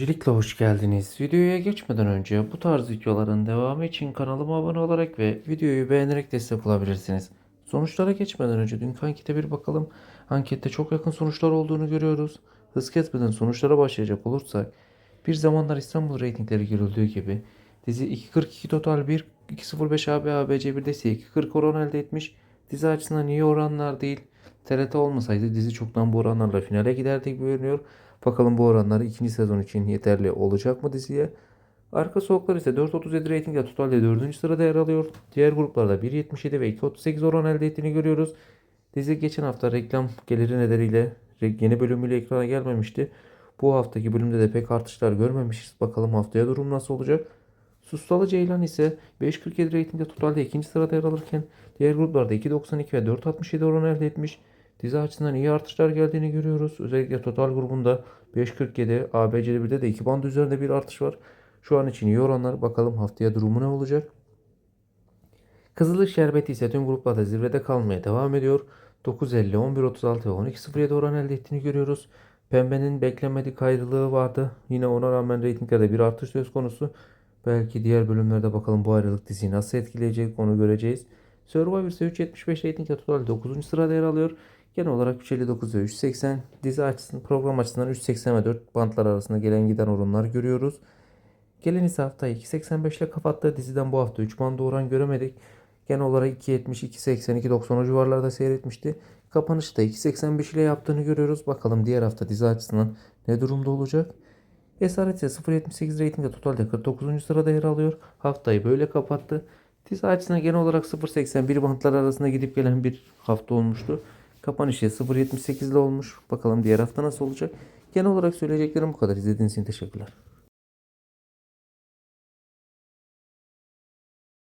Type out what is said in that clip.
Öncelikle hoş geldiniz. Videoya geçmeden önce bu tarz videoların devamı için kanalıma abone olarak ve videoyu beğenerek destek olabilirsiniz. Sonuçlara geçmeden önce dünkü ankete bir bakalım. Ankette çok yakın sonuçlar olduğunu görüyoruz. Hız kesmeden sonuçlara başlayacak olursak bir zamanlar İstanbul reytingleri görüldüğü gibi dizi 2.42 total 1 2.05 AB ABC 1'de ise 2.40 oran elde etmiş. Dizi açısından iyi oranlar değil. TRT olmasaydı dizi çoktan bu oranlarla finale giderdi gibi görünüyor. Bakalım bu oranlar ikinci sezon için yeterli olacak mı diziye? Arka Sokaklar ise 4.37 reytingle totalde 4. sırada yer alıyor. Diğer gruplarda 1.77 ve 2.38 oran elde ettiğini görüyoruz. Dizi geçen hafta reklam geliri nedeniyle yeni bölümüyle ekrana gelmemişti. Bu haftaki bölümde de pek artışlar görmemişiz. Bakalım haftaya durum nasıl olacak? Sustalı Ceylan ise 5.47 reytingde totalde ikinci sırada yer alırken diğer gruplarda 2.92 ve 4.67 oran elde etmiş. Dizi açısından iyi artışlar geldiğini görüyoruz. Özellikle total grubunda 5.47, ABC'de 1'de de 2 band üzerinde bir artış var. Şu an için iyi oranlar. Bakalım haftaya durumu ne olacak? Kızılış Şerbeti ise tüm gruplarda zirvede kalmaya devam ediyor. 9.50, 11.36 ve 12.07 oran elde ettiğini görüyoruz. Pembenin beklenmedik ayrılığı vardı. Yine ona rağmen reytinglerde bir artış söz konusu. Belki diğer bölümlerde bakalım bu ayrılık diziyi nasıl etkileyecek onu göreceğiz. Survivor ise 3.75 reytingle total 9. sırada yer alıyor. Genel olarak 3.59 ve 3.80 dizi açısından program açısından 3.80 ve 4 bantlar arasında gelen giden oranlar görüyoruz. Gelen ise haftayı 2.85 ile kapattı. Diziden bu hafta 3 banda oran göremedik. Genel olarak 2.70, 2.80, 2.90 o civarlarda seyretmişti. Kapanışta 2.85 ile yaptığını görüyoruz. Bakalım diğer hafta dizi açısından ne durumda olacak? Esaret ise 0.78 reytingde totalde 49. sırada yer alıyor. Haftayı böyle kapattı. Dizi açısından genel olarak 0.81 bantlar arasında gidip gelen bir hafta olmuştu. Kapanışı 0.78 ile olmuş. Bakalım diğer hafta nasıl olacak? Genel olarak söyleyeceklerim bu kadar. İzlediğiniz için teşekkürler.